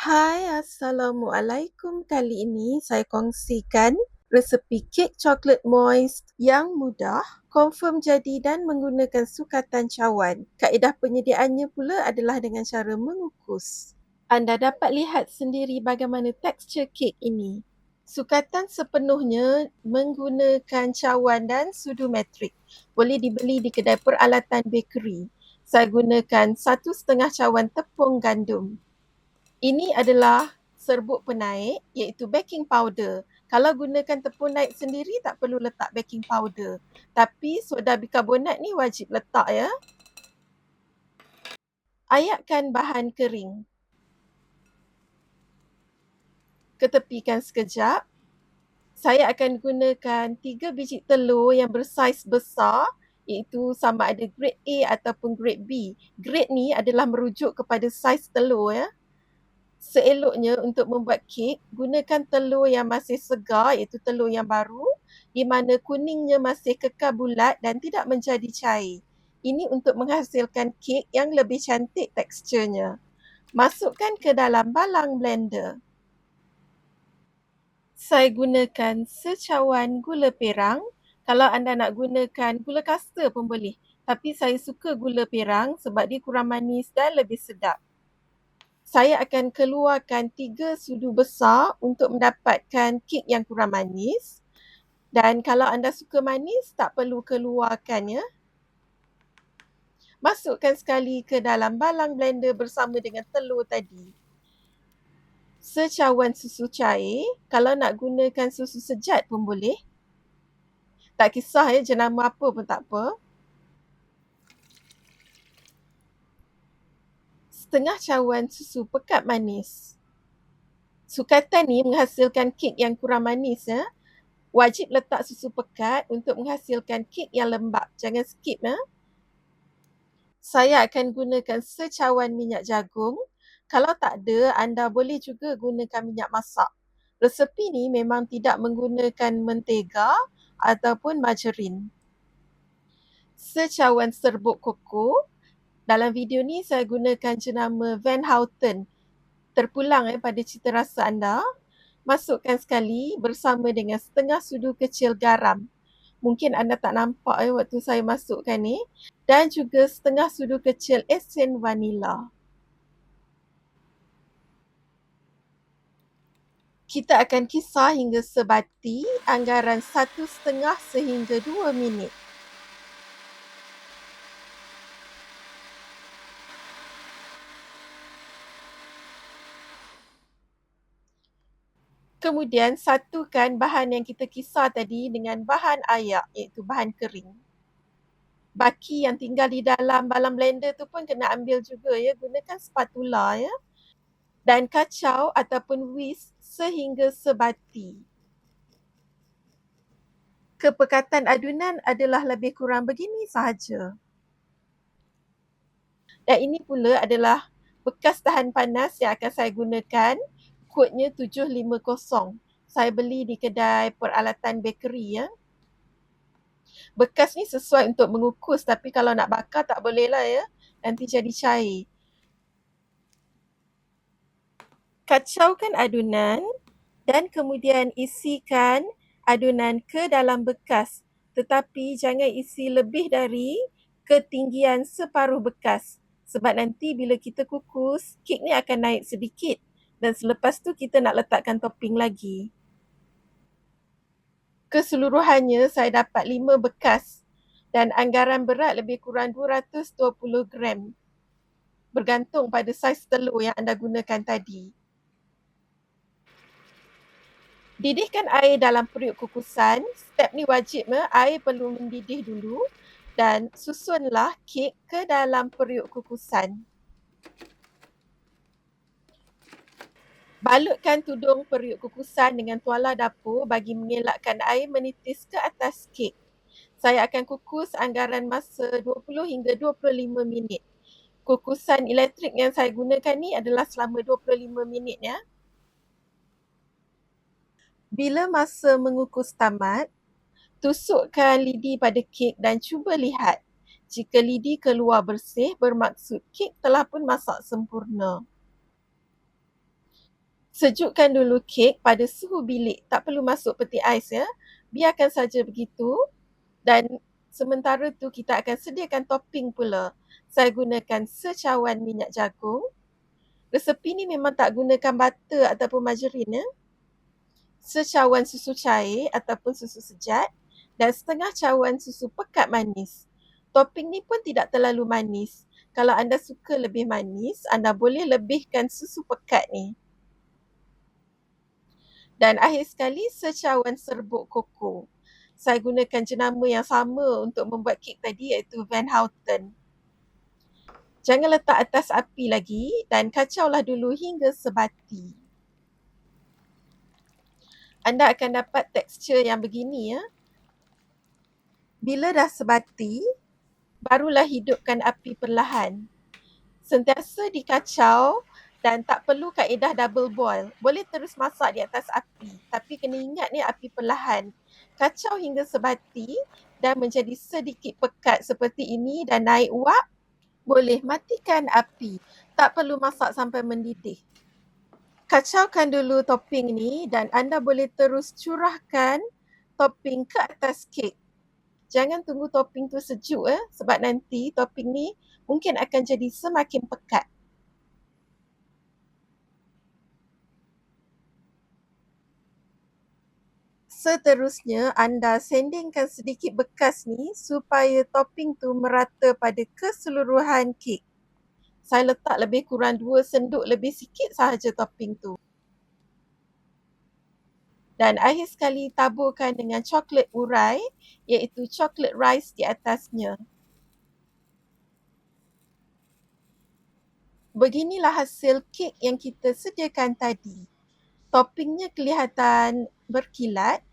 Hai, Assalamualaikum. Kali ini saya kongsikan resepi kek coklat moist yang mudah, confirm jadi dan menggunakan sukatan cawan. Kaedah penyediaannya pula adalah dengan cara mengukus. Anda dapat lihat sendiri bagaimana tekstur kek ini. Sukatan sepenuhnya menggunakan cawan dan sudu metrik. Boleh dibeli di kedai peralatan bakery. Saya gunakan satu setengah cawan tepung gandum. Ini adalah serbuk penaik iaitu baking powder. Kalau gunakan tepung naik sendiri tak perlu letak baking powder. Tapi soda bikarbonat ni wajib letak ya. Ayatkan bahan kering. Ketepikan sekejap. Saya akan gunakan tiga biji telur yang bersaiz besar iaitu sama ada grade A ataupun grade B. Grade ni adalah merujuk kepada saiz telur ya. Seeloknya untuk membuat kek, gunakan telur yang masih segar iaitu telur yang baru di mana kuningnya masih kekal bulat dan tidak menjadi cair. Ini untuk menghasilkan kek yang lebih cantik teksturnya. Masukkan ke dalam balang blender. Saya gunakan secawan gula perang kalau anda nak gunakan gula kasta pun boleh. Tapi saya suka gula perang sebab dia kurang manis dan lebih sedap. Saya akan keluarkan tiga sudu besar untuk mendapatkan kek yang kurang manis. Dan kalau anda suka manis, tak perlu keluarkan ya. Masukkan sekali ke dalam balang blender bersama dengan telur tadi. Secawan susu cair, kalau nak gunakan susu sejat pun boleh. Tak kisah ya jenama apa pun tak apa. Setengah cawan susu pekat manis. Sukatan ni menghasilkan kek yang kurang manis ya. Wajib letak susu pekat untuk menghasilkan kek yang lembap. Jangan skip ya. Saya akan gunakan secawan minyak jagung. Kalau tak ada, anda boleh juga gunakan minyak masak. Resepi ni memang tidak menggunakan mentega ataupun margarin. Secawan serbuk koko. Dalam video ni saya gunakan jenama Van Houten. Terpulang eh, pada cita rasa anda. Masukkan sekali bersama dengan setengah sudu kecil garam. Mungkin anda tak nampak eh, waktu saya masukkan ni. Dan juga setengah sudu kecil esen vanila. kita akan kisar hingga sebati anggaran satu setengah sehingga dua minit. Kemudian satukan bahan yang kita kisar tadi dengan bahan ayak iaitu bahan kering. Baki yang tinggal di dalam balang blender tu pun kena ambil juga ya. Gunakan spatula ya. Dan kacau ataupun whisk sehingga sebati. Kepekatan adunan adalah lebih kurang begini sahaja. Dan ini pula adalah bekas tahan panas yang akan saya gunakan. Kodnya 750. Saya beli di kedai peralatan bakery ya. Bekas ni sesuai untuk mengukus tapi kalau nak bakar tak boleh lah ya. Nanti jadi cair. kacaukan adunan dan kemudian isikan adunan ke dalam bekas tetapi jangan isi lebih dari ketinggian separuh bekas sebab nanti bila kita kukus kek ni akan naik sedikit dan selepas tu kita nak letakkan topping lagi. Keseluruhannya saya dapat lima bekas dan anggaran berat lebih kurang 220 gram bergantung pada saiz telur yang anda gunakan tadi. Didihkan air dalam periuk kukusan. Step ni wajib ya. Air perlu mendidih dulu dan susunlah kek ke dalam periuk kukusan. Balutkan tudung periuk kukusan dengan tuala dapur bagi mengelakkan air menitis ke atas kek. Saya akan kukus anggaran masa 20 hingga 25 minit. Kukusan elektrik yang saya gunakan ni adalah selama 25 minit ya. Bila masa mengukus tamat, tusukkan lidi pada kek dan cuba lihat. Jika lidi keluar bersih, bermaksud kek telah pun masak sempurna. Sejukkan dulu kek pada suhu bilik. Tak perlu masuk peti ais ya. Biarkan saja begitu. Dan sementara tu kita akan sediakan topping pula. Saya gunakan secawan minyak jagung. Resepi ni memang tak gunakan butter ataupun margarin ya. Secawan susu cair ataupun susu sejat dan setengah cawan susu pekat manis. Topping ni pun tidak terlalu manis. Kalau anda suka lebih manis, anda boleh lebihkan susu pekat ni. Dan akhir sekali secawan serbuk koko. Saya gunakan jenama yang sama untuk membuat kek tadi iaitu Van Houten. Jangan letak atas api lagi dan kacaulah dulu hingga sebati. Anda akan dapat tekstur yang begini ya. Bila dah sebati, barulah hidupkan api perlahan. Sentiasa dikacau dan tak perlu kaedah double boil. Boleh terus masak di atas api. Tapi kena ingat ni api perlahan. Kacau hingga sebati dan menjadi sedikit pekat seperti ini dan naik uap. Boleh matikan api. Tak perlu masak sampai mendidih. Kacaukan dulu topping ni dan anda boleh terus curahkan topping ke atas kek. Jangan tunggu topping tu sejuk eh sebab nanti topping ni mungkin akan jadi semakin pekat. Seterusnya, anda sendingkan sedikit bekas ni supaya topping tu merata pada keseluruhan kek. Saya letak lebih kurang dua senduk lebih sikit sahaja topping tu. Dan akhir sekali taburkan dengan coklat urai iaitu coklat rice di atasnya. Beginilah hasil kek yang kita sediakan tadi. Toppingnya kelihatan berkilat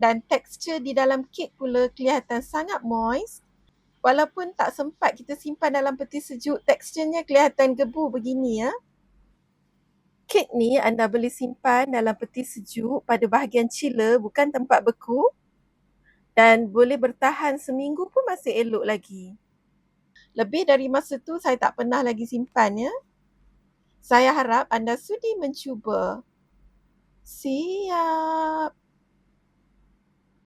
dan tekstur di dalam kek pula kelihatan sangat moist. Walaupun tak sempat kita simpan dalam peti sejuk, teksturnya kelihatan gebu begini ya. Kek ni anda boleh simpan dalam peti sejuk pada bahagian chiller bukan tempat beku dan boleh bertahan seminggu pun masih elok lagi. Lebih dari masa tu saya tak pernah lagi simpan ya. Saya harap anda sudi mencuba. Siap.